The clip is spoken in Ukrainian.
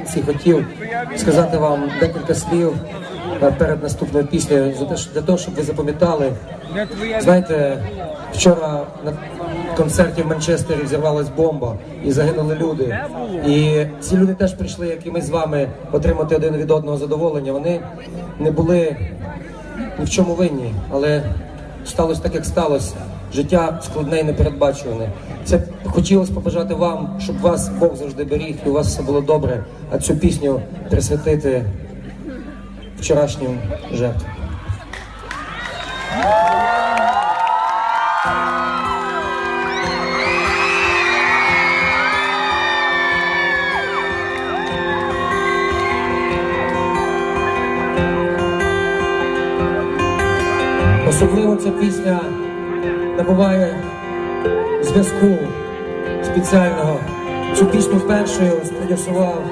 наприкінці хотів сказати вам декілька слів е, перед наступною піснею, для того, щоб ви запам'ятали. Знаєте, вчора на концерті в Манчестері взірвалась бомба і загинули люди. І ці люди теж прийшли, як і ми з вами, отримати один від одного задоволення. Вони не були ні в чому винні, але сталося так, як сталося. Життя складне і непередбачуване. Це хотілося побажати вам, щоб вас Бог завжди беріг і у вас все було добре. А цю пісню присвятити вчорашнім жертвам. Особливо ця пісня набуває зв'язку спеціального. Цю пісню першою спродюсував